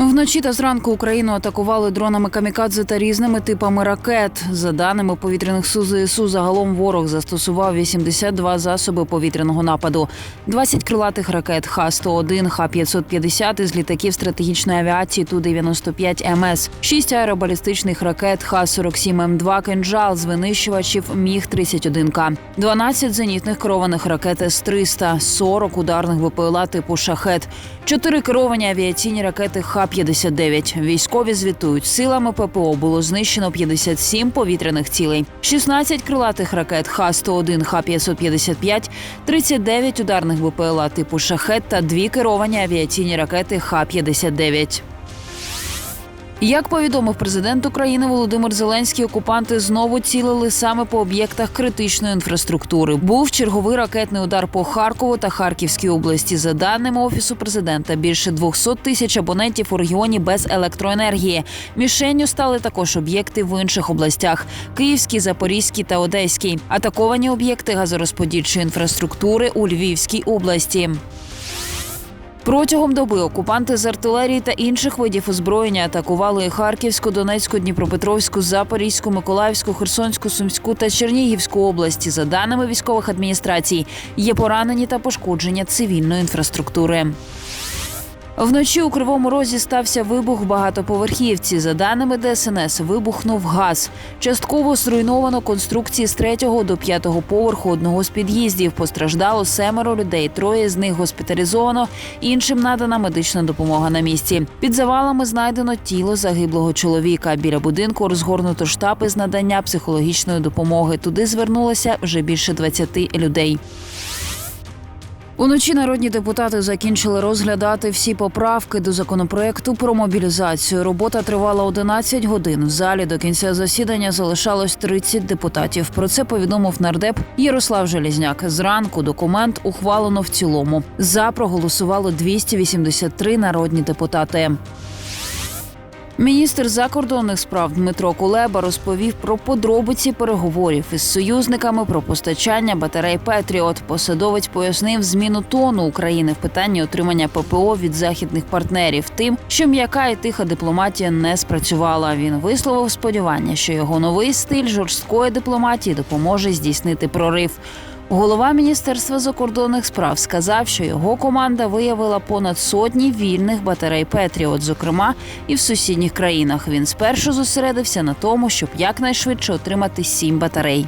Вночі та зранку Україну атакували дронами камікадзе та різними типами ракет. За даними повітряних сил ЗСУ, загалом ворог застосував 82 засоби повітряного нападу, 20 крилатих ракет Х-101, Х-550 із літаків стратегічної авіації Ту-95 МС, 6 аеробалістичних ракет Х-47М2 «Кинджал» з винищувачів Міг-31К, 12 зенітних керованих ракет С-300, 40 ударних БПЛА типу «Шахет», 4 керовані авіаційні ракети Х-59. Військові звітують, силами ППО було знищено 57 повітряних цілей, 16 крилатих ракет Х-101, Х-555, 39 ударних БПЛА типу «Шахет» та дві керовані авіаційні ракети Х-59. Як повідомив президент України Володимир Зеленський, окупанти знову цілили саме по об'єктах критичної інфраструктури. Був черговий ракетний удар по Харкову та Харківській області. За даними офісу президента, більше 200 тисяч абонентів у регіоні без електроенергії. Мішенню стали також об'єкти в інших областях: Київській, Запорізькій та Одеській. Атаковані об'єкти газорозподільчої інфраструктури у Львівській області. Протягом доби окупанти з артилерії та інших видів озброєння атакували Харківську, Донецьку, Дніпропетровську, Запорізьку, Миколаївську, Херсонську, Сумську та Чернігівську області. За даними військових адміністрацій, є поранені та пошкодження цивільної інфраструктури. Вночі у Кривому Розі стався вибух багатоповерхівці. За даними ДСНС, вибухнув газ. Частково зруйновано конструкції з третього до п'ятого поверху одного з під'їздів. Постраждало семеро людей. Троє з них госпіталізовано. Іншим надана медична допомога на місці. Під завалами знайдено тіло загиблого чоловіка. Біля будинку розгорнуто штаб із надання психологічної допомоги. Туди звернулося вже більше 20 людей. Уночі народні депутати закінчили розглядати всі поправки до законопроекту про мобілізацію. Робота тривала 11 годин. В залі до кінця засідання залишалось 30 депутатів. Про це повідомив нардеп Ярослав Желізняк. Зранку документ ухвалено в цілому. За проголосувало 283 народні депутати. Міністр закордонних справ Дмитро Кулеба розповів про подробиці переговорів із союзниками про постачання батарей Петріот. Посадовець пояснив зміну тону України в питанні отримання ППО від західних партнерів, тим, що м'яка і тиха дипломатія не спрацювала. Він висловив сподівання, що його новий стиль жорсткої дипломатії допоможе здійснити прорив. Голова міністерства закордонних справ сказав, що його команда виявила понад сотні вільних батарей Петріот, зокрема і в сусідніх країнах. Він спершу зосередився на тому, щоб якнайшвидше отримати сім батарей.